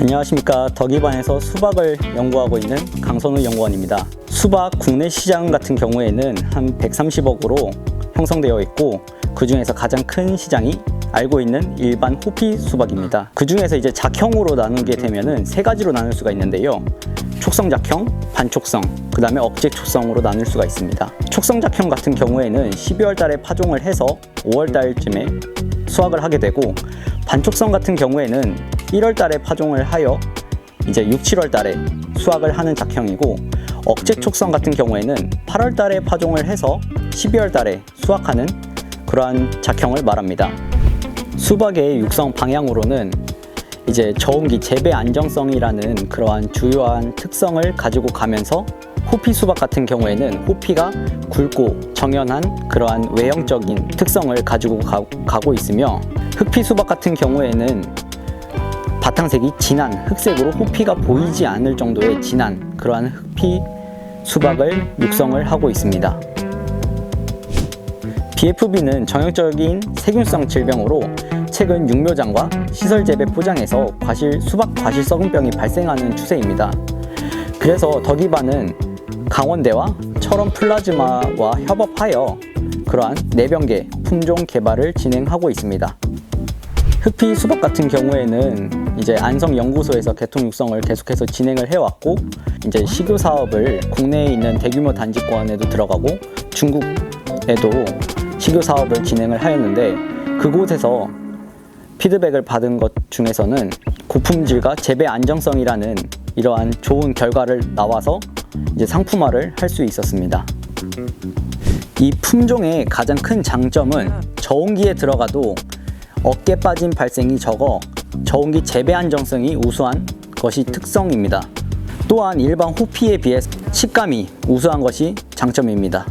안녕하십니까 덕이반에서 수박을 연구하고 있는 강선우 연구원입니다. 수박 국내 시장 같은 경우에는 한 130억으로 형성되어 있고 그 중에서 가장 큰 시장이 알고 있는 일반 호피 수박입니다. 그 중에서 이제 작형으로 나누게 되면은 세 가지로 나눌 수가 있는데요. 촉성 작형, 반촉성, 그 다음에 억제 촉성으로 나눌 수가 있습니다. 촉성 작형 같은 경우에는 12월 달에 파종을 해서 5월 달쯤에 수확을 하게 되고 반촉성 같은 경우에는 1월 달에 파종을 하여 이제 6, 7월 달에 수확을 하는 작형이고 억제 촉성 같은 경우에는 8월 달에 파종을 해서 12월 달에 수확하는 그러한 작형을 말합니다. 수박의 육성 방향으로는 이제 저온기 재배 안정성이라는 그러한 주요한 특성을 가지고 가면서 호피 수박 같은 경우에는 호피가 굵고 정연한 그러한 외형적인 특성을 가지고 가, 고 있으며 흑피 수박 같은 경우에는 바탕색이 진한 흑색으로 호피가 보이지 않을 정도의 진한 그러한 흑피 수박을 육성을 하고 있습니다. BFB는 전형적인 세균성 질병으로 최근 육묘장과 시설 재배 포장에서 과실 수박 과실 썩은병이 발생하는 추세입니다. 그래서 덕이반은 강원대와 철원 플라즈마와 협업하여 그러한 내병계 품종 개발을 진행하고 있습니다. 흑피 수박 같은 경우에는 이제 안성 연구소에서 개통 육성을 계속해서 진행을 해왔고 이제 식유 사업을 국내에 있는 대규모 단지권에도 들어가고 중국에도 식유 사업을 진행을 하였는데 그곳에서 피드백을 받은 것 중에서는 고품질과 재배 안정성이라는 이러한 좋은 결과를 나와서 이제 상품화를 할 수 있었습니다. 이 품종의 가장 큰 장점은 저온기에 들어가도 어깨 빠짐 발생이 적어 저온기 재배 안정성이 우수한 것이 특성입니다. 또한 일반 호피에 비해 식감이 우수한 것이 장점입니다.